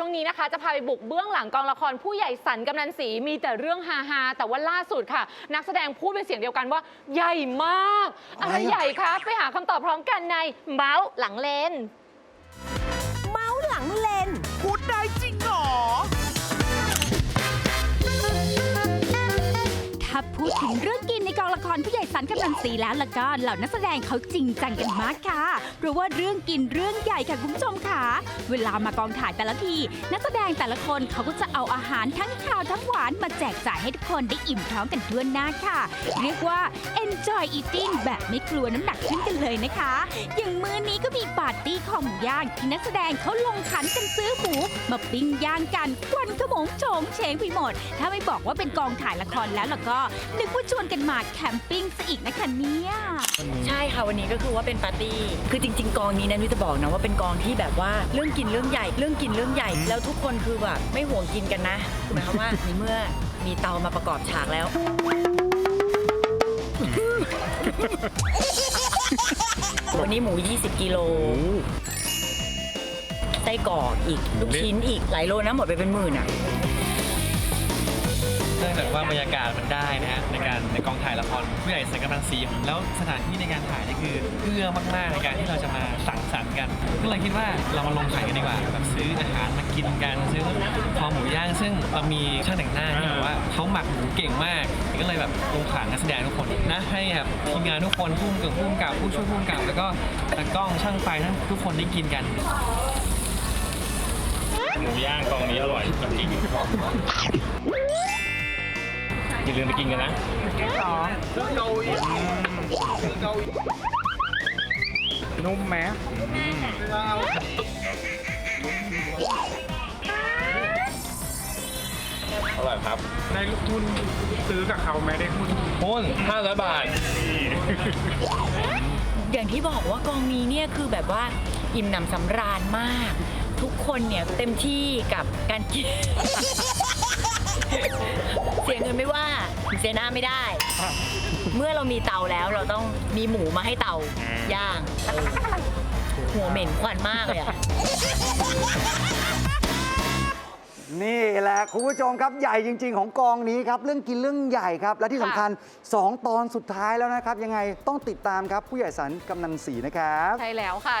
ช่วงนี้นะคะจะพาไปบุกเบื้องหลังกองละครผู้ใหญ่สันกำนันศรีมีแต่เรื่องฮาฮาๆแต่ว่าล่าสุดค่ะ นักแสดงพูดเป็นเสียงเดียวกันว่า ใหญ่มากอะไรอะไรอะใหญ่คะไปหาคำตอบพร้อมกันในเมาส์หลังเลนเมาส์หลังเลนพูดได้จริงเหรอถ้าพูดถึงเรื่องกินในกองละ ครผู้ใหญ่สันกำลังสีแล้วล้วก็เหล่านักแสดงเขาจริงจังกันมากค่ะเพราะว่าเรื่องกินเรื่องใหญ่ค่ะคุณผู้ชมค่ะ เวลามากองถ่ายแต่ละที นักแสดงแต่ละคนเขาก็จะเอาอาหารทั้งข้าวทั้งหวานมาแจกจ่ายให้ทุกคนได้อิ่มท้องกันทั่วหน้าค่ะ เรียกว่า enjoy eating แบบไม่กลัวน้ำหนักขึ้นกันเลยนะคะ อย่างมื้อนี้ก็มีปาร์ตี้ของย่างที่นักแสดงเขาลงขันกันซื้อหมูมาปิ้งย่างกันควันขโมงโฉงเฉงไปหมด ถ้าไม่บอกว่าเป็นกองถ่ายละครแล้วล่ะก็นึกว่าชวนกันมาแคมปิ้งซะอีกนะคะเนี่ยใช่ค่ะวันนี้ก็คือว่าเป็นปาร์ตี้ คือจริง ๆ กองนี้นะนุ้ยจะบอกนะว่าเป็นกองที่แบบว่าเรื่องกินเรื่องใหญ่ เรื่องกินเรื่องใหญ่ แล้วทุกคนคือแบบไม่ห่วงกินกันนะคือหมายความว่าในเมื่อมีเตามาประกอบฉากแล้ว วันนี้หมู 20 กิโลไส้กรอกอีกลูกชิ้นอีกหลายโลนะหมดไปเป็นหมื่นอะ เนื่องจากว่าบรรยากาศมันได้นะฮะในการ ในกองถ่ายละครผู้ใหญ่สังกำลังสีแล้วสถานที่ในการถ่ายนี่คือเอื้อมากๆในการที่เราจะมาสังสรรค์กันก็เลยคิดว่าเรามาลงขันกันดีกว่าแบบซื้ออาหารมากินกันซื้อคอหมูย่างซึ่งเรามีช่างแต่งหน้าที่แบบว่าเขาหมักหมูเก่งมากก็เลยแบบลงขันนักแสดงทุกคนนะให้แบบทีมงานทุกคนผู้กำกับผู้กำกับผู้ช่วยผู้กำกับ แล้วก็ตากล้องช่างไฟทั้งทุกคนได้กินกันหมูย่างกองนี้อร่อยจริง อย่าลืมไปกินกันนะนุ่มไหมอร่อยครับได้ลูกทุนซื้อกับเขาไหมได้ทุนหุ้น500 บาท อย่างที่บอกว่ากองนี้เนี่ยคือแบบว่าอิ่มหนำสำราญมาก ทุกคนเนี่ยเต็มที่กับการกิน เสียเงินไม่ว่าเสียหน้าไม่ได้ เมื่อเรามีเตาแล้วเราต้องมีหมูมาให้เตาย่างเออหัวเหม็นควันมากเลยอะนี่แหละคุณผู้ชมครับใหญ่จริง ๆ ของกองนี้ครับ เรื่องกินเรื่องใหญ่ครับ และที่สำคัญ 2 ตอนสุดท้ายแล้วนะครับ ยังไงต้องติดตามครับผู้ใหญ่สันกำนันสีนะครับ ใช่แล้วค่ะ